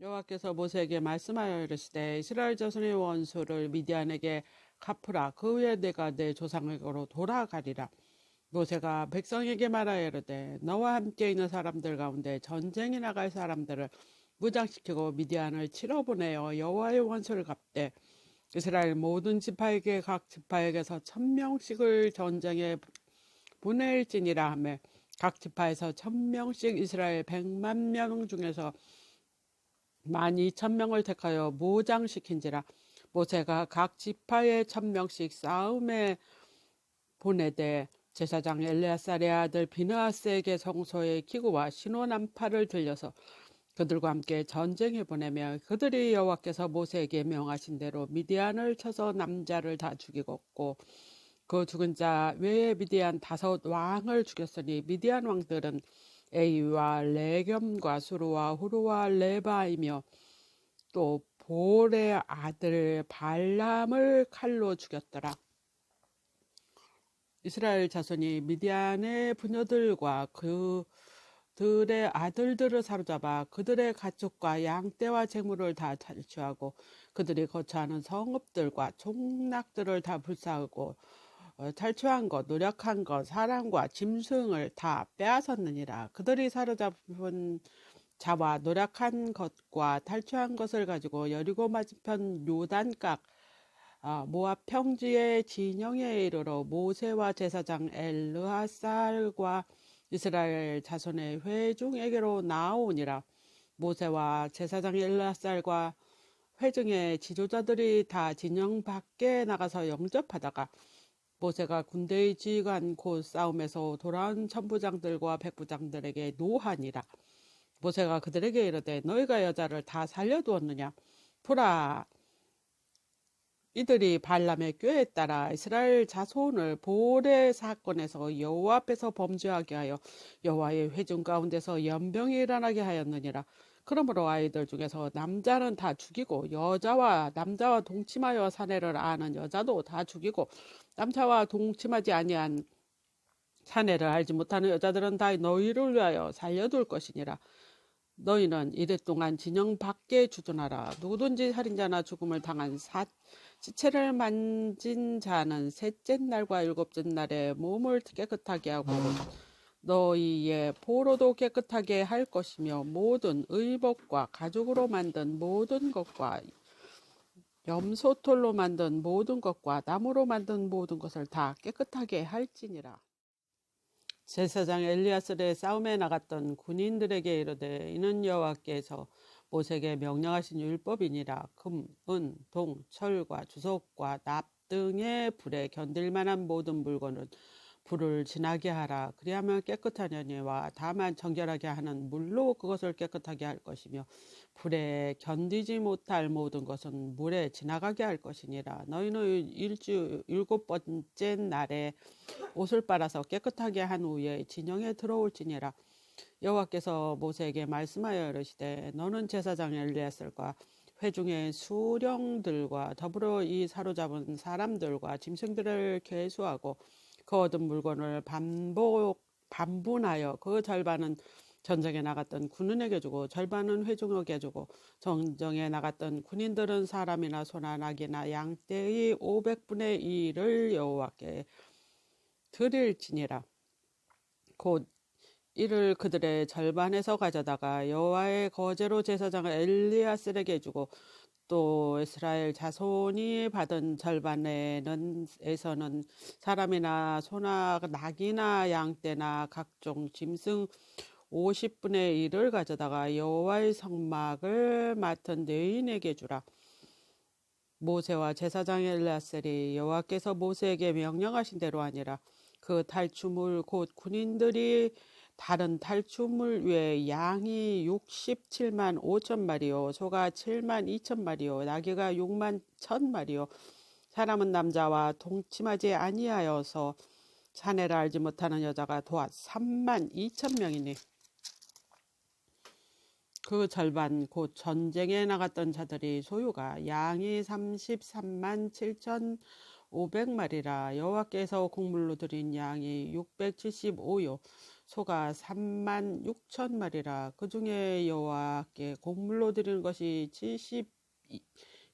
여호와께서 모세에게 말씀하여 이르시되 이스라엘 자손의 원수를 미디안에게 갚으라. 그 후에 내가 내 조상에게로 돌아가리라. 모세가 백성에게 말하여 이르되 너와 함께 있는 사람들 가운데 전쟁에 나갈 사람들을 무장시키고 미디안을 치러 보내어 여호와의 원수를 갚되 이스라엘 모든 지파에게 각 지파에게서 천 명씩을 전쟁에 보낼지니라 하며 각 지파에서 천 명씩 이스라엘 백만 명 중에서 만 이천 명을 택하여 모장시킨지라 모세가 각 지파에 천 명씩 싸움에 보내되 제사장 엘레아살의 아들 비느하스에게 성소의 기구와 신호난파를 들려서 그들과 함께 전쟁에 보내며 그들이 여호와께서 모세에게 명하신 대로 미디안을 쳐서 남자를 다 죽이고 그 죽은 자 외에 미디안 다섯 왕을 죽였으니 미디안 왕들은 에이와 레겸과 수루와 후루와 레바이며 또 볼의 아들 발람을 칼로 죽였더라. 이스라엘 자손이 미디안의 부녀들과 그들의 아들들을 사로잡아 그들의 가축과 양떼와 재물을 다 탈취하고 그들이 거처하는 성읍들과 종락들을 다 불사하고 어, 탈취한 것, 노력한 것, 사람과 짐승을 다 빼앗았느니라. 그들이 사로잡은 자와 노력한 것과 탈취한 것을 가지고 여리고 맞은편 요단각 아, 모압 평지의 진영에 이르러 모세와 제사장 엘르하살과 이스라엘 자손의 회중에게로 나오니라. 모세와 제사장 엘르하살과 회중의 지도자들이 다 진영 밖에 나가서 영접하다가 모세가 군대의 지휘관 곧 싸움에서 돌아온 천부장들과 백부장들에게 노하니라. 모세가 그들에게 이르되 너희가 여자를 다 살려두었느냐? 보라, 이들이 발람의 꾀에 따라 이스라엘 자손을 볼의 사건에서 여호와 앞에서 범죄하게 하여 여호와의 회중 가운데서 연병이 일어나게 하였느니라. 그러므로 아이들 중에서 남자는 다 죽이고 여자와 남자와 동침하여 사내를 아는 여자도 다 죽이고 남자와 동침하지 아니한 사내를 알지 못하는 여자들은 다 너희를 위하여 살려둘 것이니라. 너희는 이래 동안 진영 밖에 주둔하라. 누구든지 살인자나 죽음을 당한 사, 시체를 만진 자는 셋째 날과 일곱째 날에 몸을 깨끗하게 하고 너희의 보로도 깨끗하게 할 것이며 모든 의복과 가죽으로 만든 모든 것과 염소털로 만든 모든 것과 나무로 만든 모든 것을 다 깨끗하게 할지니라. 제사장 엘리아스의 싸움에 나갔던 군인들에게 이르되 이는 여호와께서 모세에게 명령하신 율법이니라 금, 은, 동, 철과 주석과 납 등의 불에 견딜 만한 모든 물건은 불을 지나게 하라. 그리하면 깨끗하려니와 다만 정결하게 하는 물로 그것을 깨끗하게 할 것이며 불에 견디지 못할 모든 것은 물에 지나가게 할 것이니라. 너희는 일주 일곱 번째 날에 옷을 빨아서 깨끗하게 한 후에 진영에 들어올지니라. 여호와께서 모세에게 말씀하여 이르시되 너는 제사장 엘리야슬과 회중의 수령들과 더불어 이 사로잡은 사람들과 짐승들을 계수하고 그 얻은 물건을 반복 반분하여 그 절반은 전쟁에 나갔던 군인에게 주고 절반은 회중에게 주고 전쟁에 나갔던 군인들은 사람이나 소나 낙이나 양떼의 500분의 1을 여호와께 드릴지니라. 곧 이를 그들의 절반에서 가져다가 여호와의 거제로 제사장을 엘리아스에게 주고 또 이스라엘 자손이 받은 절반에는 에서는 사람이나 소나 낙이나 양떼나 각종 짐승 50분의 1을 가져다가 여호와의 성막을 맡은 내인에게 주라. 모세와 제사장 엘라셀이 여호와께서 모세에게 명령하신 대로 아니라 그 탈춤을 곧 군인들이 다른 탈춤을 위해 양이 67만 5천 마리요, 소가 7만 2천 마리요, 나귀가 6만 1천 마리요. 사람은 남자와 동침하지 아니하여서 사내를 알지 못하는 여자가 도와 3만 2천 명이니 그 절반 곧 전쟁에 나갔던 자들이 소유가 양이 33만 7천 500마리라 여호와께서 곡물로 드린 양이 675요 소가 3만 6천 마리라. 그 중에 여호와께 곡물로 드리는 것이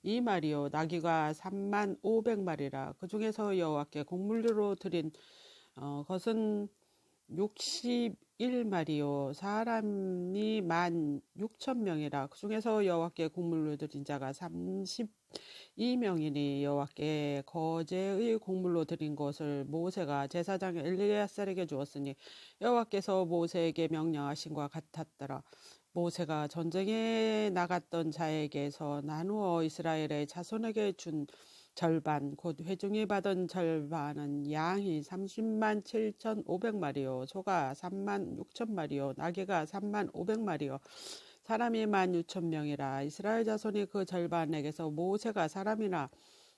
72마리요. 나귀가 3만 500 마리라. 그 중에서 여호와께 곡물로 드린 어, 것은 61마리요. 사람이 만 6천 명이라 그 중에서 여호와께 곡물로 드린 자가 32명이니 여호와께 거제의 곡물로 드린 것을 모세가 제사장 엘리야살에게 주었으니 여호와께서 모세에게 명령하신 것 같았더라. 모세가 전쟁에 나갔던 자에게서 나누어 이스라엘의 자손에게 준 절반 곧 회중이 받은 절반은 양이 30만 7천5백마리요 소가 3만 6천 마리요 나귀가 3만 5백마리요. 사람이 1만 6천 명이라 이스라엘 자손이 그 절반에게서 모세가 사람이나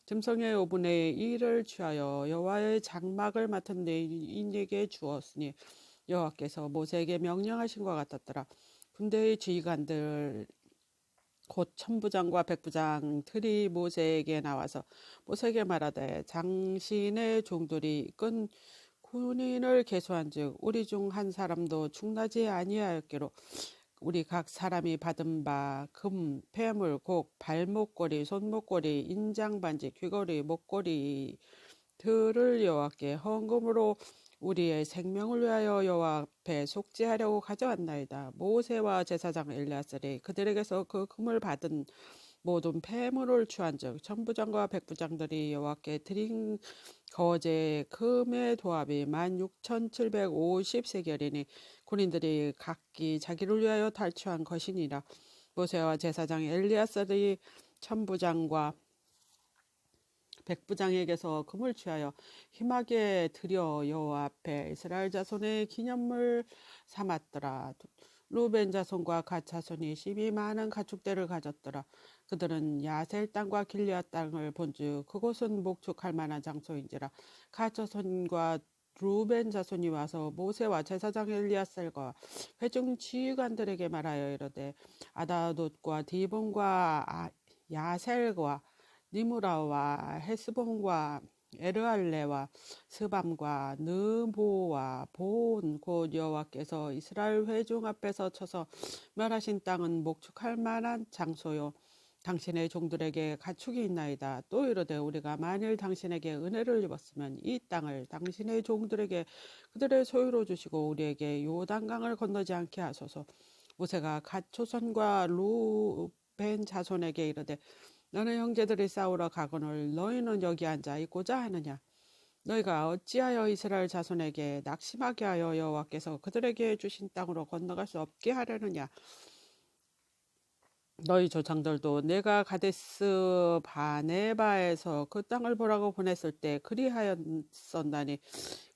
짐승의 5분의 1을 취하여 여호와의 장막을 맡은 내인에게 주었으니 여호와께서 모세에게 명령하신 것 같았더라. 군대의 지휘관들 곧 천부장과 백부장 들이 모세에게 나와서 모세에게 말하되 장신의 종들이 끈 군인을 개수한즉 우리 중 한 사람도 충나지 아니하였기로 우리 각 사람이 받은 바 금, 폐물, 곡, 발목걸이, 손목걸이, 인장반지, 귀걸이, 목걸이 들을 여호와께 헌금으로 우리의 생명을 위하여 여호와 앞에 속죄하려고 가져왔나이다. 모세와 제사장 엘리아셀이 그들에게서 그 금을 받은 모든 폐물을 취한즉 천부장과 백부장들이 여호와께 드린 거제 금의 도합이 만 육천칠백 오십 세겔이니 군인들이 각기 자기를 위하여 탈취한 것이니라. 모세와 제사장 엘리아셀이 천부장과 백부장에게서 금을 취하여 힘하게 드려 여호와 앞에 이스라엘 자손의 기념물 삼았더라. 루벤 자손과 갓 자손이 심히 많은 가축대를 가졌더라. 그들은 야셀 땅과 길리앗 땅을 본즉 그곳은 목축할 만한 장소인지라. 갓 자손과 루벤 자손이 와서 모세와 제사장 엘리아셀과 회중 지휘관들에게 말하여 이르되 아다돗과 디본과 아, 야셀과 니무라와 헤스본과 에르알레와 스밤과 느보와 본곧 여호와께서 이스라엘 회중 앞에서 쳐서 멸하신 땅은 목축할 만한 장소요 당신의 종들에게 가축이 있나이다. 또 이르되 우리가 만일 당신에게 은혜를 입었으면 이 땅을 당신의 종들에게 그들의 소유로 주시고 우리에게 요단강을 건너지 않게 하소서. 모세가 갓 초선과 루벤 자손에게 이르되 너는 형제들이 싸우러 가거늘 너희는 여기 앉아 있고자 하느냐? 너희가 어찌하여 이스라엘 자손에게 낙심하게 하여 여호와께서 그들에게 주신 땅으로 건너갈 수 없게 하려느냐? 너희 조상들도 내가 가데스 바네바에서 그 땅을 보라고 보냈을 때 그리하였었나니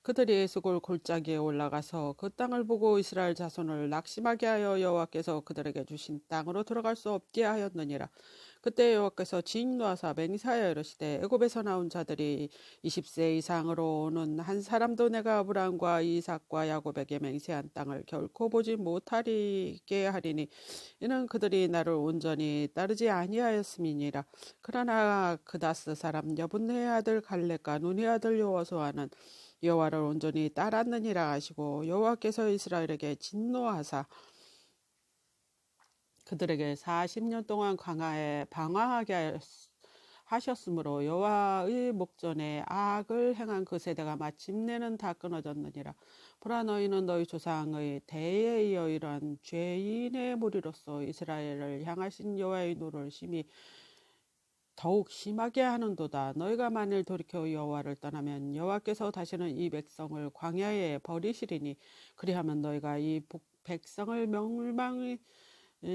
그들이 수골 골짜기에 올라가서 그 땅을 보고 이스라엘 자손을 낙심하게 하여 여호와께서 그들에게 주신 땅으로 들어갈 수 없게 하였느니라 그때 여호와께서 진노 하사 맹사하여 이르시되 애굽에서 나온 자들이 20세 이상으로 오는 한 사람도 내가 아브라함과 이삭과 야곱에게 맹세한 땅을 결코 보지 못하리게 하리니 이는 그들이 나를 온전히 따르지 아니하였음이니라. 그러나 그다스 사람 여분네 아들 갈렙과 눈의 아들 여호수아는 여호와를 온전히 따랐느니라 하시고 여호와께서 이스라엘에게 진노하사 그들에게 40년 동안 강하에 방황하게 하셨으므로 여호와의 목전에 악을 행한 그 세대가 마침내는 다 끊어졌느니라. 보라 너희는 너희 조상의 대에 이어 이러한 죄인의 무리로서 이스라엘을 향하신 여호와의 노를 심히 더욱 심하게 하는도다. 너희가 만일 돌이켜 여호와를 떠나면 여호와께서 다시는 이 백성을 광야에 버리시리니 그리하면 너희가 이 백성을 멸망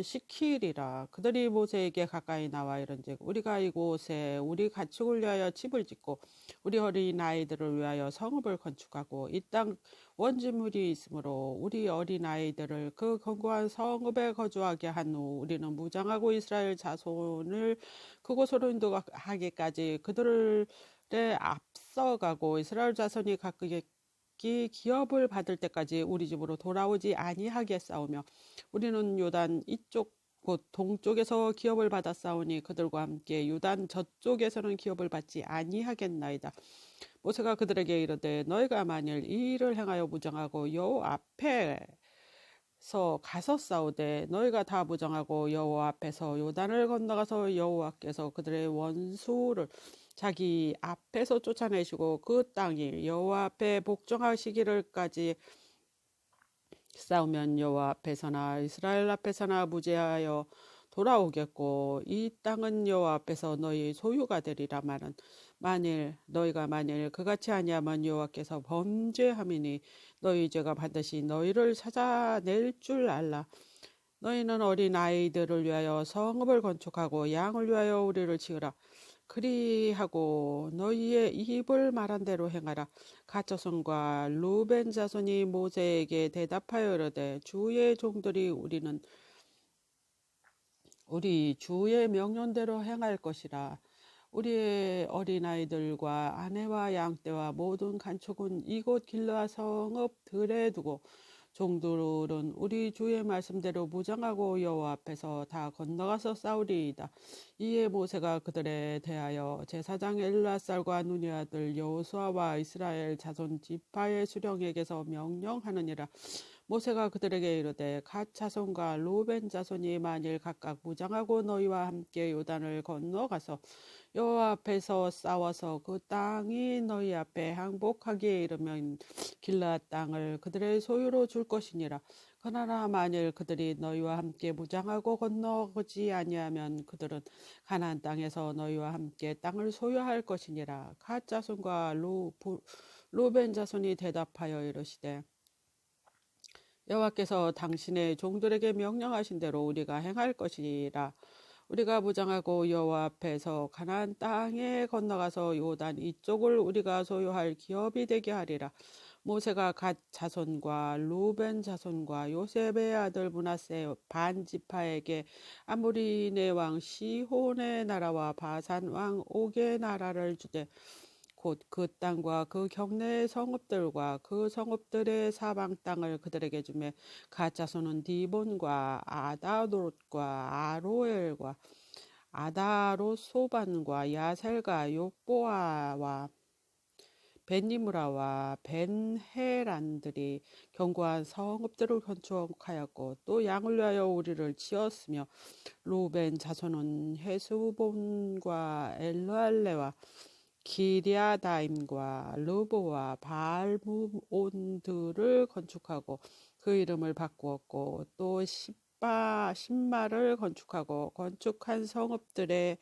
시키리라 그들이 모세에게 가까이 나와 이른즉 우리가 이곳에 우리 가축을 위하여 집을 짓고 우리 어린 아이들을 위하여 성읍을 건축하고 이 땅 원지물이 있으므로 우리 어린 아이들을 그 견고한 성읍에 거주하게 한 후 우리는 무장하고 이스라엘 자손을 그곳으로 인도하기까지 그들을 앞서가고 이스라엘 자손이 각 기 기업을 받을 때까지 우리 집으로 돌아오지 아니하게 싸우며 우리는 요단 이쪽 곧 동쪽에서 기업을 받아 싸우니 그들과 함께 유단 저쪽에서는 기업을 받지 아니하겠나이다. 모세가 그들에게 이르되 너희가 만일 이 일을 행하여 무장하고 여호와 앞에 서 가서 싸우되 너희가 다 무장하고 여호와 앞에서 요단을 건너가서 여호와께서 그들의 원수를 자기 앞에서 쫓아내시고 그 땅이 여호와 앞에 복종하시기를까지 싸우면 여호와 앞에서나 이스라엘 앞에서나 무죄하여 돌아오겠고 이 땅은 여호와 앞에서 너희 소유가 되리라 마는 만일 너희가 만일 그같이 아니하면 여호와께서 범죄함이니 너희 죄가 반드시 너희를 찾아낼 줄 알라. 너희는 어린 아이들을 위하여 성읍을 건축하고 양을 위하여 우리를 지으라 그리하고 너희의 입을 말한 대로 행하라. 가처손과 루벤 자손이 모세에게 대답하여 이르되 주의 종들이 우리는 우리 주의 명령대로 행할 것이라. 우리의 어린아이들과 아내와 양떼와 모든 간축은 이곳 길라 성읍 들에 두고 종들은 우리 주의 말씀대로 무장하고 여호와 앞에서 다 건너가서 싸우리이다. 이에 모세가 그들에 대하여 제사장 엘라살과 눈의 아들 여호수아와 이스라엘 자손 지파의 수령에게서 명령하느니라. 모세가 그들에게 이르되 갓 자손과 로벤 자손이 만일 각각 무장하고 너희와 함께 요단을 건너가서 여호와 앞에서 싸워서 그 땅이 너희 앞에 항복하기에 이르면 길라 땅을 그들의 소유로 줄 것이니라. 그러나 만일 그들이 너희와 함께 무장하고 건너지 아니하면 그들은 가나안 땅에서 너희와 함께 땅을 소유할 것이니라. 갓 자손과 로, 로벤 자손이 대답하여 이르시되 여호와께서 당신의 종들에게 명령하신 대로 우리가 행할 것이라. 우리가 무장하고 여호와 앞에서 가나안 땅에 건너가서 요단 이쪽을 우리가 소유할 기업이 되게 하리라. 모세가 갓 자손과 루벤 자손과 요셉의 아들 문하세 반지파에게 아무리네 왕 시혼의 나라와 바산 왕 옥의 나라를 주되 곧 그 땅과 그 경내의 성읍들과 그 성읍들의 사방 땅을 그들에게 주매 가짜손은 디본과 아다롯과 아로엘과 아다로소반과 야셀과 요보아와 벤니무라와 벤헤란들이 견고한 성읍들을 건축하였고 또 양을 위하여 우리를 지었으며 로벤 자손은 헤스본과 엘루알레와 기리아다임과 르보와 바알무온들을 건축하고 그 이름을 바꾸었고 또 십바 십마를 건축하고 건축한 성읍들의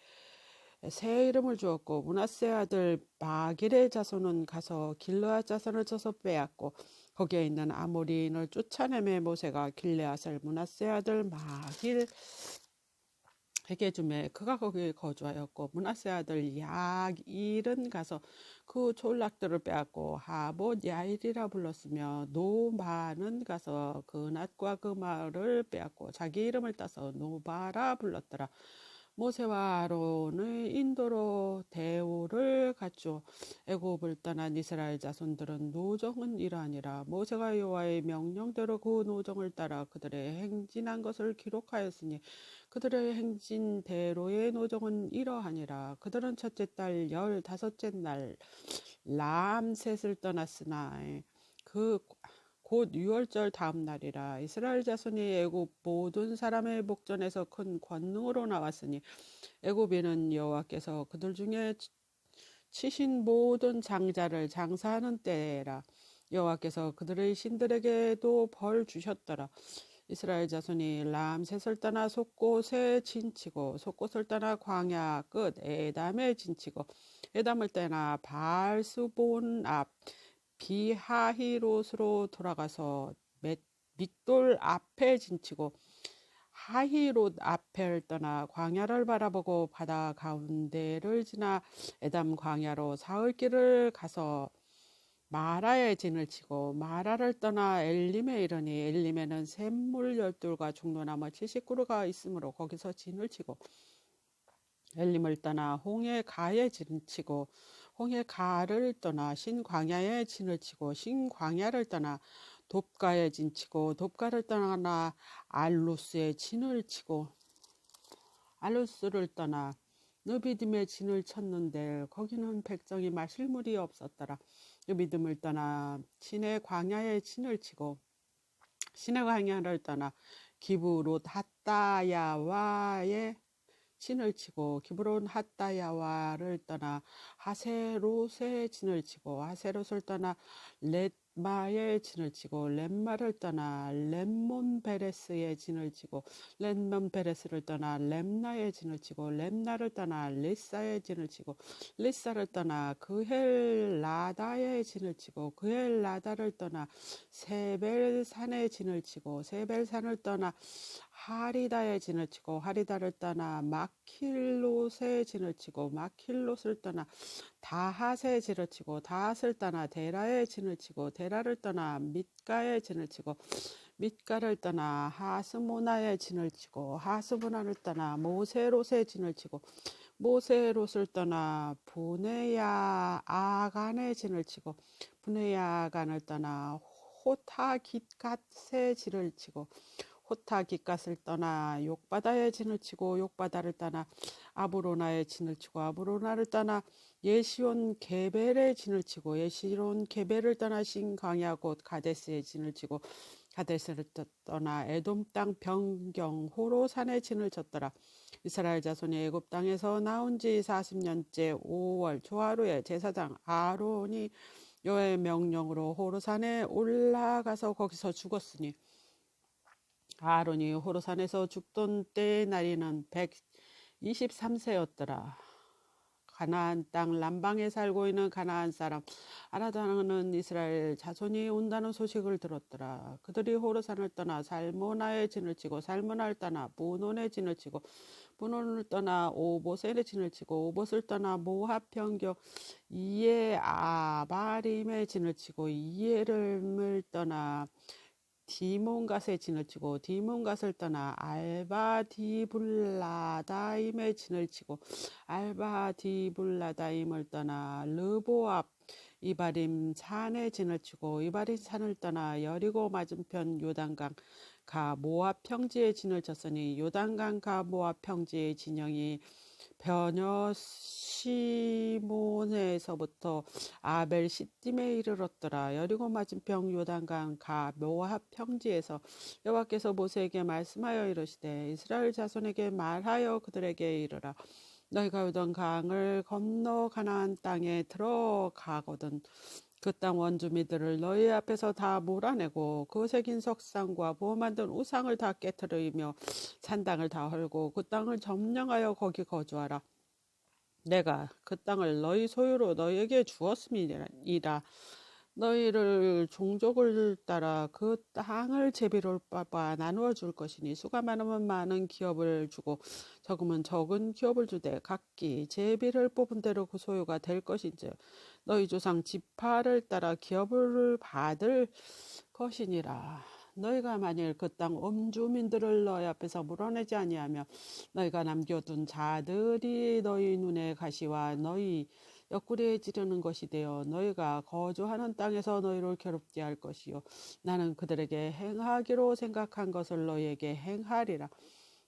새 이름을 주었고 문하세 아들 마길의 자손은 가서 길르앗 자손을 쳐서 빼앗고 거기에 있는 아모리인을 쫓아내매 모세가 길레앗을 문하세 아들 마길 주매 그가 거기에 거주하였고 문하세 아들 야일은 가서 그 졸락들을 빼앗고 하봇 야일이라 불렀으며 노바는 가서 그 낫과 그 말을 빼앗고 자기 이름을 따서 노바라 불렀더라. 모세와 아론의 인도로 대우를 갖추어 애굽을 떠난 이스라엘 자손들은 노정은 이러하니라 모세가 여호와의 명령대로 그 노정을 따라 그들의 행진한 것을 기록하였으니 그들의 행진대로의 노정은 이러하니라. 그들은 첫째 달 열다섯째 날 람셋을 떠났으나 그 곧 유월절 다음 날이라. 이스라엘 자손이 애굽 모든 사람의 목전에서 큰 권능으로 나왔으니 애굽인은 여호와께서 그들 중에 치신 모든 장자를 장사하는 때라. 여호와께서 그들의 신들에게도 벌 주셨더라 이스라엘 자손이 람셋을 떠나 속곳에 진치고 속곳을 떠나 광야 끝 에담에 진치고 에담을 떠나 바알스본 앞 비하히롯으로 돌아가서 밑돌 앞에 진치고 하히롯 앞을 떠나 광야를 바라보고 바다 가운데를 지나 에담 광야로 사흘 길을 가서 마라에 진을 치고 마라를 떠나 엘림에 이르니 엘림에는 샘물 열둘과 중로나무 70그루가 있으므로 거기서 진을 치고 엘림을 떠나 홍해 가에 진치고 홍해 가를 떠나 신광야에 진을 치고 신광야를 떠나 돕가에 진치고 돕가를 떠나 알루스에 진을 치고 알루스를 떠나 느비딤의 진을 쳤는데 거기는 백성이 마실 물이 없었더라. 느비딤을 떠나 신의 광야에 진을 치고 신의 광야를 떠나 기브롯 핫다야와의 진을 치고 기브론 핫다야와를 떠나 하세롯의 진을 치고 하세롯을 떠나 렛 마의 진을 치고 렛마를 떠나 렛몬 베레스의 진을 치고 렛몬 베레스를 떠나 렘나의 진을 치고 렘나를 떠나 리사의 진을 치고 리사를 떠나 그헬 라다의 진을 치고 그헬 라다를 떠나 세벨산의 진을 치고 세벨산을 떠나 하리다의 진을 치고 하리다를 떠나 마킬롯의 진을 치고 마킬롯을 떠나 다핫의 진을 치고 다핫을 떠나 데라의 진을 치고 데라를 떠나 밑가의 진을 치고 밑가를 떠나 하스모나의 진을 치고 하스모나를 떠나 모세롯의 진을 치고 모세롯을 떠나 부네야 아간의 진을 치고 부네야 아간을 떠나 호타깃갓의 진을 치고 호타 기갓을 떠나 욕바다의 진을 치고 욕바다를 떠나 아브로나의 진을 치고 아브로나를 떠나 예시온 게벨의 진을 치고 예시온 게벨을 떠나 신광야 곧 가데스의 진을 치고 가데스를 떠나 에돔 땅 변경 호로산의 진을 쳤더라. 이스라엘 자손이 애굽 땅에서 나온 지 40년째 5월 조하루에 제사장 아론이 여호의 명령으로 호로산에 올라가서 거기서 죽었으니 아론이 호로산에서 죽던 때의 나이는 123세였더라. 가나안 땅 남방에 살고 있는 가나안 사람 아라다는 이스라엘 자손이 온다는 소식을 들었더라. 그들이 호르산을 떠나 살모나의 진을 치고 살모나를 떠나 부논의 진을 치고 부논을 떠나 오보셀의 진을 치고 오봇을 떠나 모압 평경 이에 아바림의 진을 치고 이에름을 떠나 디몬갓의 진을 치고 디몬갓을 떠나 알바디불라다임의 진을 치고 알바디불라다임을 떠나 르보압 이바림 산의 진을 치고 이바림 산을 떠나 여리고 맞은편 요단강 가 모압 평지의 진을 쳤으니 요단강 가 모압 평지의 진영이 변여 시몬에서부터 아벨 시딤에 이르렀더라. 여리고 맞은평 요단강 가 묘합 평지에서 여호와께서 모세에게 말씀하여 이르시되 이스라엘 자손에게 말하여 그들에게 이르라. 너희가 요단 강을 건너 가나안 땅에 들어가거든 그 땅 원주민들을 너희 앞에서 다 몰아내고 그 새긴 석상과 부어 만든 우상을 다 깨뜨리며 산당을 다 헐고 그 땅을 점령하여 거기 거주하라. 내가 그 땅을 너희 소유로 너희에게 주었음이라. 너희를 종족을 따라 그 땅을 제비로 빠빠 나누어 줄 것이니 수가 많으면 많은 기업을 주고 적으면 적은 기업을 주되 각기 제비를 뽑은 대로 그 소유가 될 것인지 너희 조상 지파를 따라 기업을 받을 것이니라. 너희가 만일 그땅 음주민들을 너희 앞에서 물어내지 아니하며 너희가 남겨둔 자들이 너희 눈에 가시와 너희 옆구리에 찌르는 것이 되어 너희가 거주하는 땅에서 너희를 괴롭게 할 것이요. 나는 그들에게 행하기로 생각한 것을 너희에게 행하리라.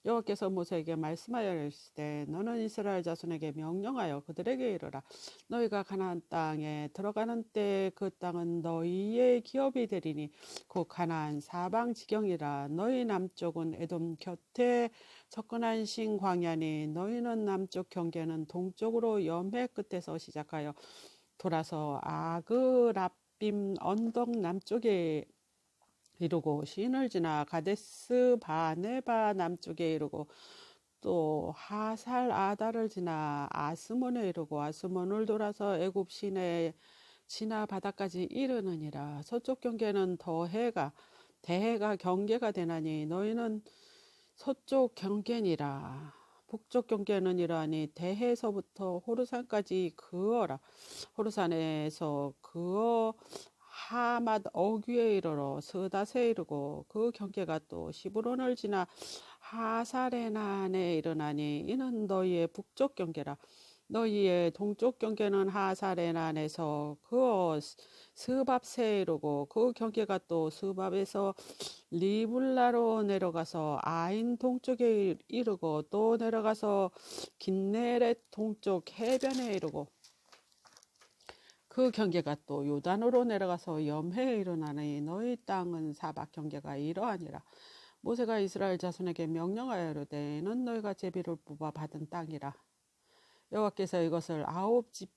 여호와께서 모세에게 말씀하여 이르시되 너는 이스라엘 자손에게 명령하여 그들에게 이르라. 너희가 가나안 땅에 들어가는 때 그 땅은 너희의 기업이 되리니 곧 가나안 사방 지경이라. 너희 남쪽은 에돔 곁에 접근한 신광야니 너희는 남쪽 경계는 동쪽으로 염해 끝에서 시작하여 돌아서 아그랍빔 언덕 남쪽에 이르고 신을 지나 가데스 바네바 남쪽에 이르고 또 하살 아다를 지나 아스몬에 이르고 아스몬을 돌아서 애굽 시내 지나 바다까지 이르느니라. 서쪽 경계는 더해가 대해가 경계가 되나니 너희는 서쪽 경계니라 북쪽 경계는 이러하니 대해서부터 호르산까지 그어라. 호르산에서 그어 하맛 어귀에 이르러 스다세 이르고 그 경계가 또 시브론을 지나 하사레난에 이르나니 이는 너희의 북쪽 경계라 너희의 동쪽 경계는 하사레난에서 그 스밥세 이르고 그 경계가 또 스밥에서 리블라로 내려가서 아인 동쪽에 이르고 또 내려가서 긴네렛 동쪽 해변에 이르고 그 경계가 또 요단으로 내려가서 염해에 일어나니 너희 땅은 사박 경계가 이러하니라. 모세가 이스라엘 자손에게 명령하여 이르되 는 너희가 제비를 뽑아 받은 땅이라. 여호와께서 이것을 아홉 집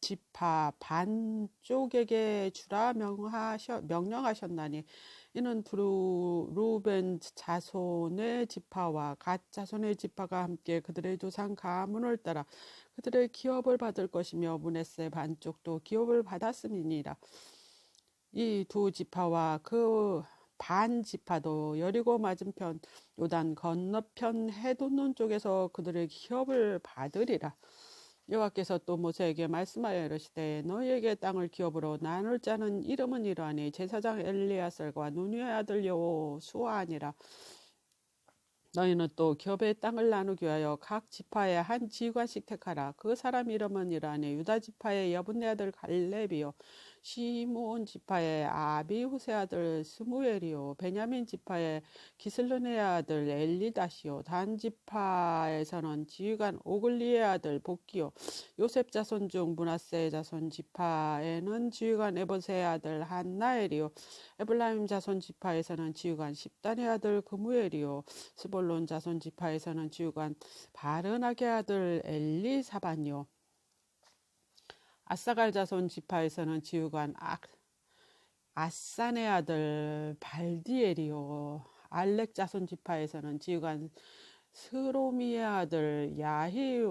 지파 반쪽에게 주라 명하셔, 명령하셨나니 이는 두루, 루벤 자손의 지파와 갓 자손의 지파가 함께 그들의 조상 가문을 따라 그들의 기업을 받을 것이며 문에세 반쪽도 기업을 받았음이니라. 이 두 지파와 그 반 지파도 여리고 맞은편 요단 건너편 해돋는 쪽에서 그들의 기업을 받으리라. 여호와께서 또 모세에게 말씀하여 이르시되 너희에게 땅을 기업으로 나눌 자는 이름은 이러하니 제사장 엘리야셀과 누니의 아들 여호수아니라. 너희는 또 기업의 땅을 나누기 위하여 각 지파에 한 지휘관씩 택하라. 그 사람 이름은 이러하니 유다 지파의 여분네 아들 갈렙이요 시므온 지파의 아비 후세 아들 스무엘이요. 베냐민 지파의 기슬르네 아들 엘리다시요. 단 지파에서는 지휘관 오글리의 아들 복기요. 요셉 자손 중 문하세 자손 지파에는 지휘관 에버세 아들 한나엘이요. 에블라임 자손 지파에서는 지휘관 십단의 아들 그무엘이요. 스볼론 자손 지파에서는 지휘관 바르나게 아들 엘리사반이요 아사갈 자손 지파에서는 지휘관 아, 아산의 아들 발디엘이요 알렉 자손 지파에서는 지휘관 스로미의 아들 야히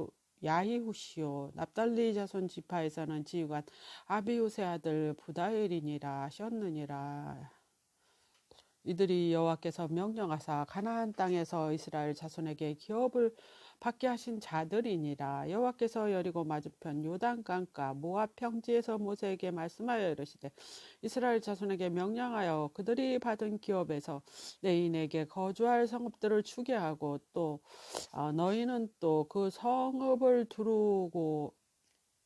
야히후시요 납달리 자손 지파에서는 지휘관 아비우세 아들 부다엘이니라 하셨느니라. 이들이 여호와께서 명령하사 가나안 땅에서 이스라엘 자손에게 기업을 받게 하신 자들이니라. 여호와께서 여리고 맞은편 요단 강가 모압 평지에서 모세에게 말씀하여 이르시되 이스라엘 자손에게 명령하여 그들이 받은 기업에서 내인에게 거주할 성읍들을 추게 하고 또 어, 너희는 또 그 성읍을 두르고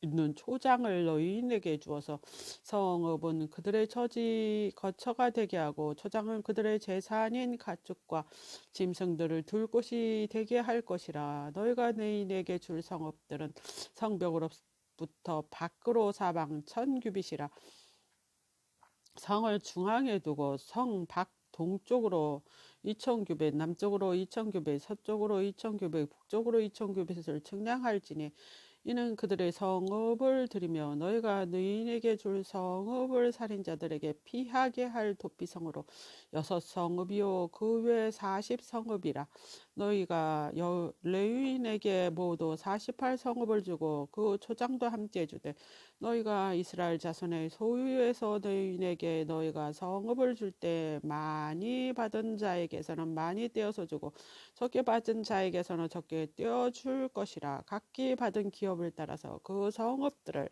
있는 초장을 너희에게 주어서 성읍은 그들의 처지 거처가 되게 하고 초장은 그들의 재산인 가축과 짐승들을 둘 곳이 되게 할 것이라. 너희가 너희에게 줄 성읍들은 성벽으로부터 밖으로 사방 천 규빗이라. 성을 중앙에 두고 성 밖 동쪽으로 2천 규빗, 남쪽으로 2천 규빗, 서쪽으로 2천 규빗, 북쪽으로 2천 규빗을 측량할지니 이는 그들의 성읍을 들이며 너희가 너희에게 줄 성읍을 살인자들에게 피하게 할 도피성으로 여섯 성읍이요. 그 외 사십 성읍이라 너희가 레위인에게 모두 사십팔 성읍을 주고 그 초장도 함께 주되 너희가 이스라엘 자손의 소유에서 너희에게 너희가 성읍을 줄 때 많이 받은 자에게서는 많이 떼어서 주고 적게 받은 자에게서는 적게 떼어 줄 것이라. 각기 받은 기업을 따라서 그 성읍들을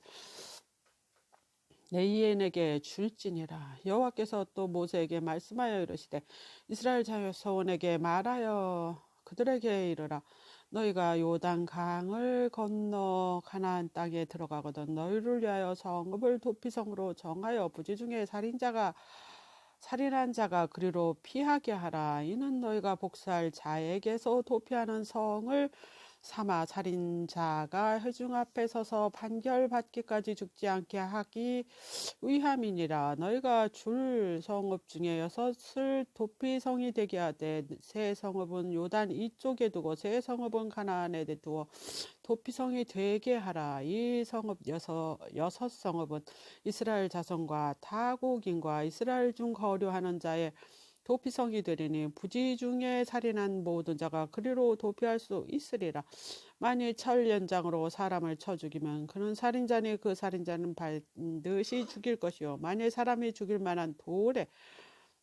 내이엔에게 줄지니라. 여호와께서 또 모세에게 말씀하여 이르시되 이스라엘 자손에게 말하여 그들에게 이르라 너희가 요단 강을 건너 가나안 땅에 들어가거든 너희를 위하여 성읍을 도피성으로 정하여 부지 중에 살인자가 살인한 자가 그리로 피하게 하라. 이는 너희가 복수할 자에게서 도피하는 성을 삼아 살인자가 회중 앞에 서서 판결받기까지 죽지 않게 하기 위함이니라. 너희가 줄 성읍 중에 여섯을 도피 성이 되게 하되 세 성읍은 요단 이쪽에 두고 세 성읍은 가나안에 두어 도피 성이 되게 하라. 이 성읍 여섯, 여섯 성읍은 이스라엘 자손과 타국인과 이스라엘 중 거류하는 자의 도피성이 되리니 부지 중에 살인한 모든 자가 그리로 도피할 수 있으리라. 만일 철 연장으로 사람을 쳐 죽이면 그는 살인자니 그 살인자는 반드시 죽일 것이요. 만일 사람이 죽일 만한 돌에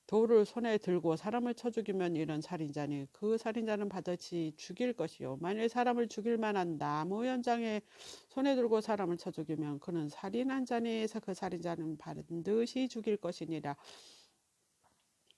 돌을 손에 들고 사람을 쳐 죽이면 이런 살인자니 그 살인자는 반드시 죽일 것이요. 만일 사람을 죽일 만한 나무 연장에 손에 들고 사람을 쳐 죽이면 그는 살인한 자니 그 살인자는 반드시 죽일 것이니라.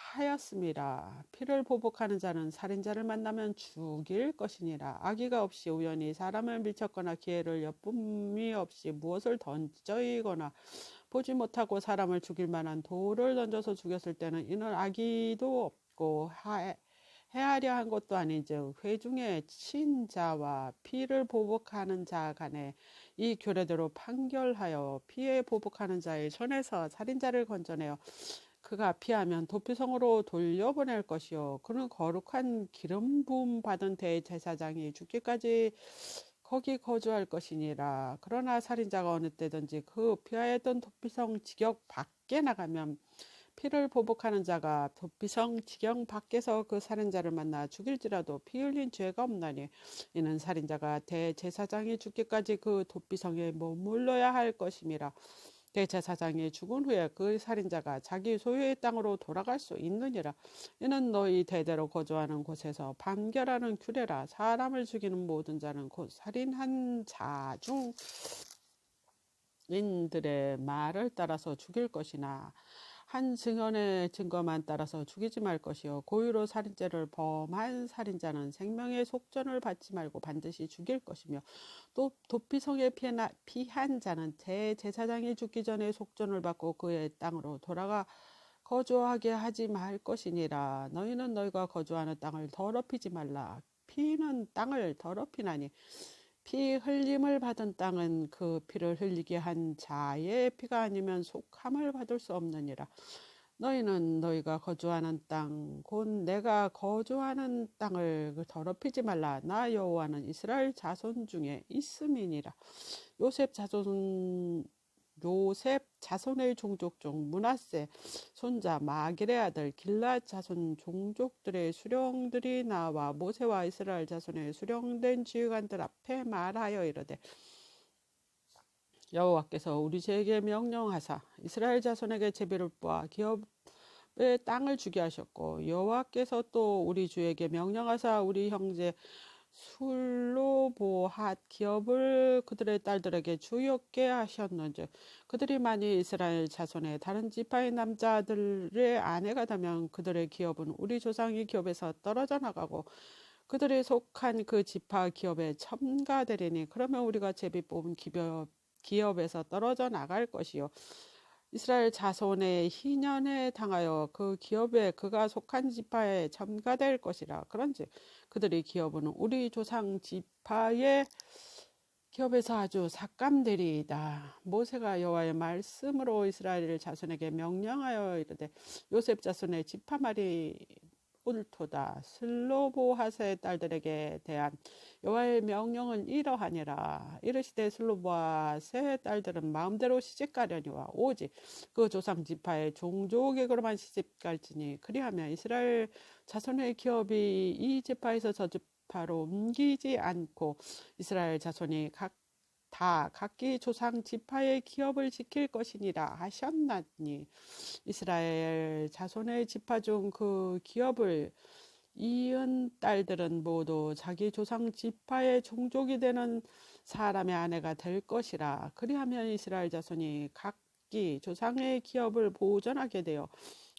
하였습니다. 피를 보복하는 자는 살인자를 만나면 죽일 것이니라. 악의가 없이 우연히 사람을 밀쳤거나 기회를 엿봄이 없이 무엇을 던져이거나 보지 못하고 사람을 죽일 만한 돌을 던져서 죽였을 때는 이는 악의도 없고 하, 해하려 한 것도 아닌즉 회중의 친자와 피를 보복하는 자 간에 이 교례대로 판결하여 피에 보복하는 자의 손에서 살인자를 건져내어 그가 피하면 도피성으로 돌려보낼 것이요. 그는 거룩한 기름 부음 받은 대제사장이 죽기까지 거기 거주할 것이니라. 그러나 살인자가 어느 때든지 그 피하였던 도피성 직역 밖에 나가면 피를 보복하는 자가 도피성 직영 밖에서 그 살인자를 만나 죽일지라도 피 흘린 죄가 없나니 이는 살인자가 대제사장이 죽기까지 그 도피성에 머물러야 할 것임이라. 대제사장이 죽은 후에 그 살인자가 자기 소유의 땅으로 돌아갈 수 있느니라. 이는 너희 대대로 거주하는 곳에서 판결하는 규례라. 사람을 죽이는 모든 자는 곧 살인한 자중 인들의 말을 따라서 죽일 것이나 한 증언의 증거만 따라서 죽이지 말 것이요. 고의로 살인죄를 범한 살인자는 생명의 속전을 받지 말고 반드시 죽일 것이며 또 도피성에 피한 자는 대제사장이 죽기 전에 속전을 받고 그의 땅으로 돌아가 거주하게 하지 말 것이니라. 너희는 너희가 거주하는 땅을 더럽히지 말라. 피는 땅을 더럽히나니 피 흘림을 받은 땅은 그 피를 흘리게 한 자의 피가 아니면 속함을 받을 수 없느니라. 너희는 너희가 거주하는 땅, 곧 내가 거주하는 땅을 더럽히지 말라. 나 여호와는 이스라엘 자손 중에 있음이니라. 요셉 자손 요셉 자손의 종족 중 문하세 손자 마길의 아들 길라 자손 종족들의 수령들이 나와 모세와 이스라엘 자손의 수령된 지휘관들 앞에 말하여 이르되 여호와께서 우리 제에게 명령하사 이스라엘 자손에게 제비를 뽑아 기업의 땅을 주게 하셨고 여호와께서 또 우리 주에게 명령하사 우리 형제 술로 보핫 기업을 그들의 딸들에게 주였게 하셨는지 그들이 만일 이스라엘 자손의 다른 지파의 남자들의 아내가 되면 그들의 기업은 우리 조상의 기업에서 떨어져 나가고 그들이 속한 그 지파 기업에 첨가되리니 그러면 우리가 제비 뽑은 기업, 기업에서 떨어져 나갈 것이요 이스라엘 자손의 희년에 당하여 그 기업에 그가 속한 지파에 첨가될 것이라. 그런지 그들의 기업은 우리 조상 지파의 기업에서 아주 삭감되리이다. 모세가 여호와의 말씀으로 이스라엘 자손에게 명령하여 이르되 요셉 자손의 지파말이 옳도다. 슬로보하스의 딸들에게 대한 여호와의 명령은 이러하니라. 이르시되 슬로보하스의 딸들은 마음대로 시집가려니와 오직 그 조상 지파의 종족에게로만 시집갈지니 그리하면 이스라엘 자손의 기업이 이 지파에서 저 지파로 옮기지 않고 이스라엘 자손이 각 다 각기 조상 지파의 기업을 지킬 것이니라 하셨나니 이스라엘 자손의 지파 중 그 기업을 이은 딸들은 모두 자기 조상 지파의 종족이 되는 사람의 아내가 될 것이라. 그리하면 이스라엘 자손이 각기 조상의 기업을 보존하게 되어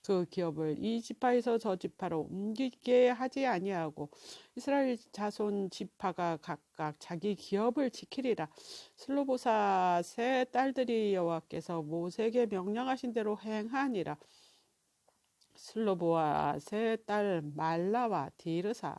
그 기업을 이 지파에서 저 지파로 옮기게 하지 아니하고 이스라엘 자손 지파가 각각 자기 기업을 지키리라. 슬로보사 세 딸들이 여호와께서 모세에게 명령하신 대로 행하니라. 슬로보와 세딸 말라와 디르사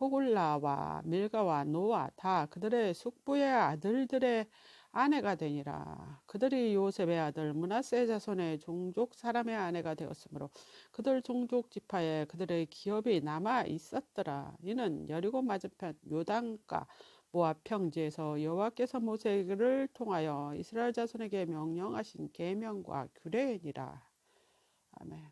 호굴라와 밀가와 노아 다 그들의 숙부의 아들들의 아내가 되니라. 그들이 요셉의 아들 문하세 자손의 종족 사람의 아내가 되었으므로 그들 종족 지파에 그들의 기업이 남아 있었더라. 이는 여리고 맞은편 요단가 모압 평지에서 여호와께서 모세를 통하여 이스라엘 자손에게 명령하신 계명과 규례니라. 아멘.